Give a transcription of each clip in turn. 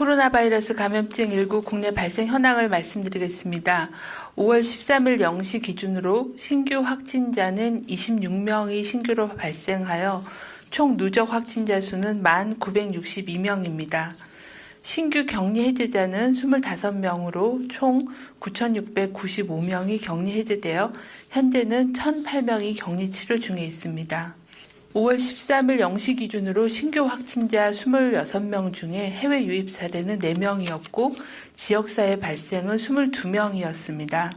코로나 바이러스 감염증 19 국내 발생 현황을 말씀드리겠습니다. 5월 13일 0시 기준으로 신규 확진자는 26명이 신규로 발생하여 총 누적 확진자 수는 1,962명입니다. 신규 격리 해제자는 25명으로 총 9,695명이 격리 해제되어 현재는 1,008명이 격리 치료 중에 있습니다. 5월 13일 0시 기준으로 신규 확진자 26명 중에 해외 유입 사례는 4명이었고 지역사회 발생은 22명이었습니다.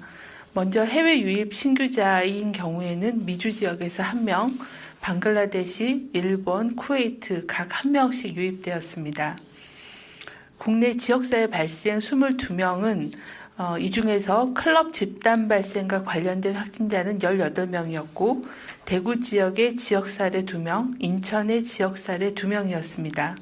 먼저 해외 유입 신규자인 경우에는 미주 지역에서 1명, 방글라데시, 일본, 쿠웨이트 각 1명씩 유입되었습니다. 국내 지역사회 발생 22명은 어, 이 중에서 클럽 집단 발생과 관련된 확진자는 18명이었고 대구 지역의 지역 사례 2명, 인천의 지역 사례 2명이었습니다.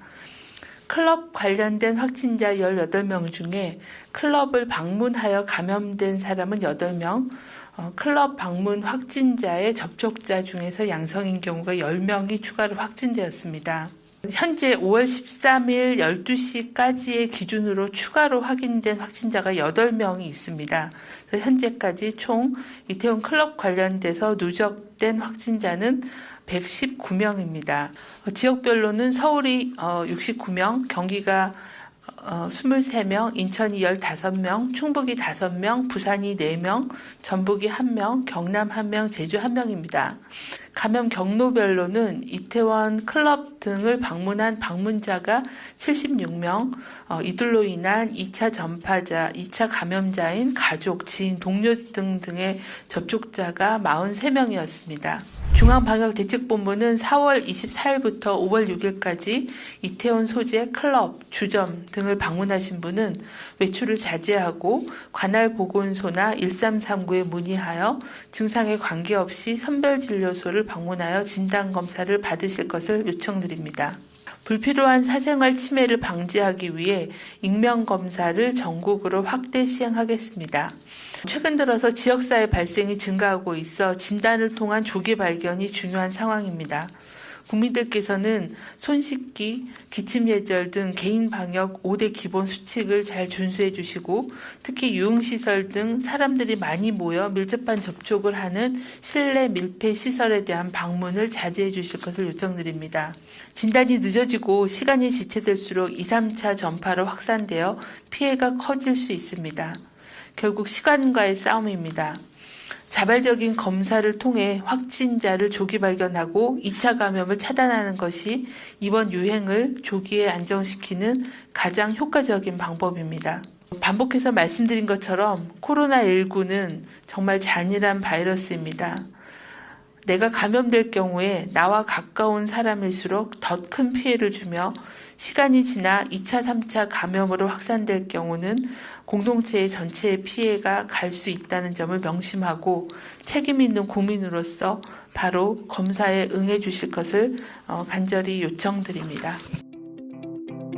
클럽 관련된 확진자 18명 중에 클럽을 방문하여 감염된 사람은 8명, 어, 클럽 방문 확진자의 접촉자 중에서 양성인 경우가 10명이 추가로 확진되었습니다. 현재 5월 13일 12시까지의 기준으로 추가로 확인된 확진자가 8명이 있습니다. 현재까지 총 이태원 클럽 관련돼서 누적된 확진자는 119명입니다. 지역별로는 서울이 69명, 경기가 23명, 인천이 15명, 충북이 5명, 부산이 4명, 전북이 1명, 경남 1명, 제주 1명입니다. 감염 경로별로는 이태원 클럽 등을 방문한 방문자가 76명, 어, 이들로 인한 2차 전파자, 2차 감염자인 가족, 지인, 동료 등 등의 접촉자가 43명이었습니다. 중앙방역대책본부는 4월 24일부터 5월 6일까지 이태원 소재 클럽, 주점 등을 방문하신 분은 외출을 자제하고 관할 보건소나 1339에 문의하여 증상에 관계없이 선별진료소를 방문하여 진단검사를 받으실 것을 요청드립니다. 불필요한 사생활 침해를 방지하기 위해 익명 검사를 전국으로 확대 시행하겠습니다. 최근 들어서 지역사회 발생이 증가하고 있어 진단을 통한 조기 발견이 중요한 상황입니다. 국민들께서는 손 씻기, 기침 예절 등 개인 방역 5대 기본 수칙을 잘 준수해 주시고 특히 유흥시설 등 사람들이 많이 모여 밀접한 접촉을 하는 실내 밀폐 시설에 대한 방문을 자제해 주실 것을 요청드립니다. 진단이 늦어지고 시간이 지체될수록 2, 3차 전파로 확산되어 피해가 커질 수 있습니다. 결국 시간과의 싸움입니다. 자발적인 검사를 통해 확진자를 조기 발견하고 2차 감염을 차단하는 것이 이번 유행을 조기에 안정시키는 가장 효과적인 방법입니다. 반복해서 말씀드린 것처럼 코로나19는 정말 잔인한 바이러스입니다. 내가 감염될 경우에 나와 가까운 사람일수록 더 큰 피해를 주며 시간이 지나 2차, 3차 감염으로 확산될 경우는 공동체의 전체의 피해가 갈 수 있다는 점을 명심하고 책임 있는 국민으로서 바로 검사에 응해 주실 것을 어, 간절히 요청드립니다.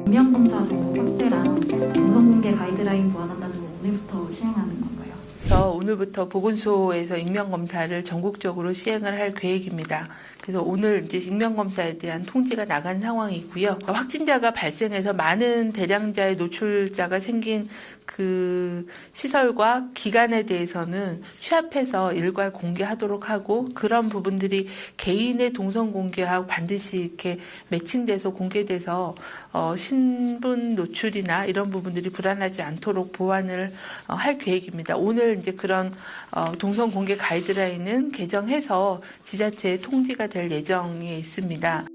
인명검사도 확대랑 동성공개 가이드라인 보완한다는 건 오늘부터 시행하는 건가요? 그래서 오늘부터 보건소에서 익명검사를 전국적으로 시행을 할 계획입니다. 그래서 오늘 이제 익명검사에 대한 통지가 나간 상황이고요. 확진자가 발생해서 많은 대량자의 노출자가 생긴 그 시설과 기관에 대해서는 취합해서 일괄 공개하도록 하고 그런 부분들이 개인의 동선 공개하고 반드시 이렇게 매칭돼서 공개돼서 어, 신분 노출이나 이런 부분들이 불안하지 않도록 보완을 어, 할 계획입니다. 오늘 이제 그런 어, 동선 공개 가이드라인은 개정해서 지자체에 통지가 될 예정에 있습니다.